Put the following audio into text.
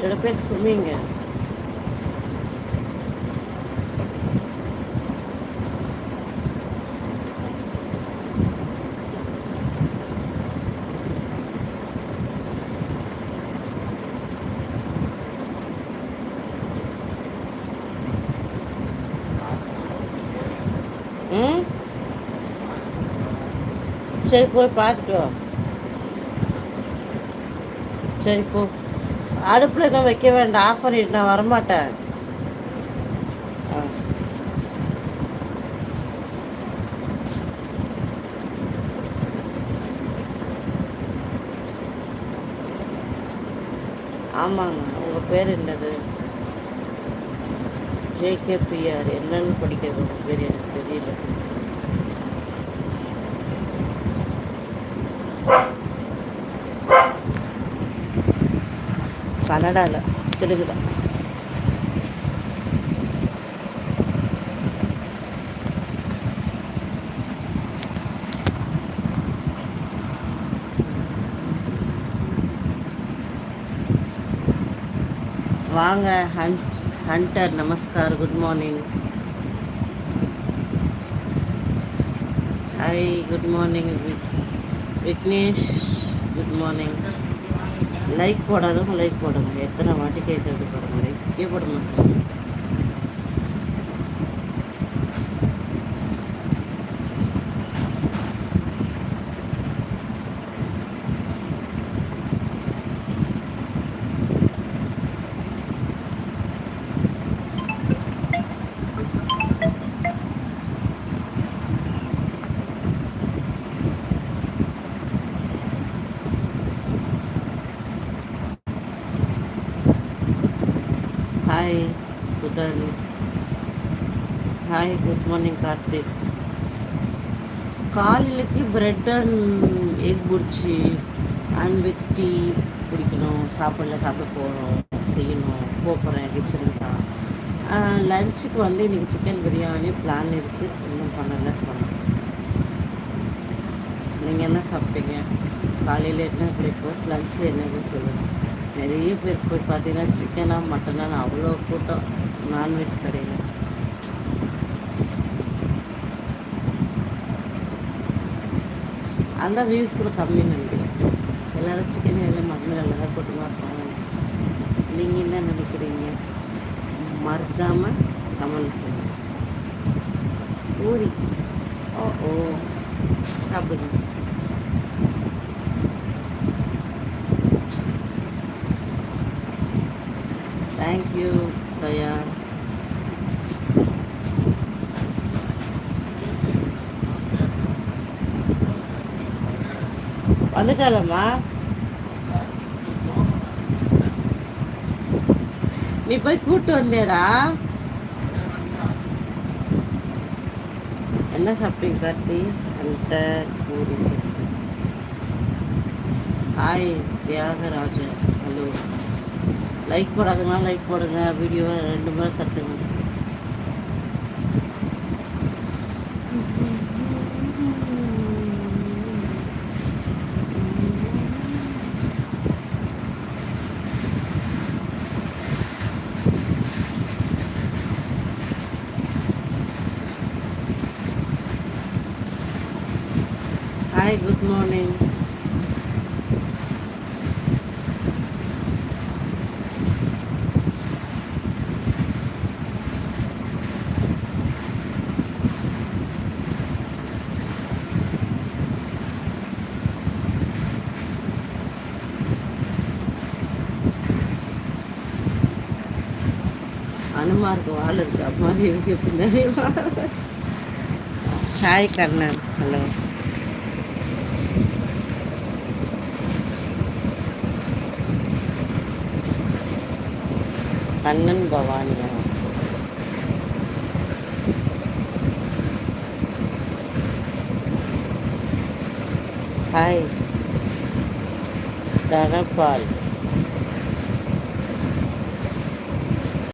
என்னோட பேர் சுமிங்க ம் சரி போய் பார்த்துட்டு வா சரி போ அடுப்பில் எதுவும் வைக்க வேண்டாம். ஆஃப் பண்ணிட்டு நான் வரமாட்டேன். ஆமாங்க உங்கள் பேர் என்னது? ஜேகேபிஆர் என்னன்னு படிக்கிறது உங்கள் பேர் எனக்கு தெரியல. கனடாவில் தெலுங்குல வாங்க ஹன் ஹண்டர் நமஸ்கார் good morning. Hi good morning Vignesh good morning. Like போடாதவங்க like போடுங்க. எத்தனை வாட்டி கேட்கறது பாருங்க. லைக்கே போட மாட்டாங்க. Hi Sudhan hi good morning Karthik காலையிலக்கு bread and egg பிடிச்சி அண்ட் வித் டீ குடிக்கணும். சாப்பிடல சாப்பிட போகிறோம் செய்யணும். போகிறேன் கிச்சனுக்கு. தான் லஞ்சுக்கு வந்து இன்றைக்கி சிக்கன் பிரியாணி பிளான் இருக்குது இன்னும் பண்ணலை பண்ணணும் நீங்கள் என்ன சாப்பிட்டீங்க? காலையில் என்ன பிரேக்ஃபாஸ்ட் லஞ்சு என்னது சொல்லுங்கள் நிறைய பேர் போய் பார்த்தீங்கன்னா சிக்கனாக மட்டனாக அவ்வளோ கூட்டம் நான்வெஜ் கடையில். அந்த வியூஸ் கூட கம்மின்னு நினைக்கிறேன். எல்லாரும் சிக்கன் எல்லாம் மட்டன் எல்லாம் தான் கூட்டமாக இருப்பாங்க. நீங்கள் என்ன நினைக்கிறீங்க? மறக்காமல் கமெண்ட் சொல்லுங்கள் பூரி. ஓ ஓ சாப்பிடுங்க. தேங்க்யூ தயா வந்துட்டாலம்மா நீ போய் கூட்டு வந்தேடா என்ன சாப்பிட்டீங்க கார்த்தி அந்த puri hi Thiyagarajan hello like போடாதவங்க like போடுங்க. வீடியோ ரெண்டு முறை தட்டுங்க. ஹாய் குட் மார்னிங் இருக்கும் வால் இருக்கு. மாதிரி இருக்கு பின்னாடி ஹாய் கர்ணன். ஹலோ கண்ணன் பவானியா? ஹாய் தனபால்.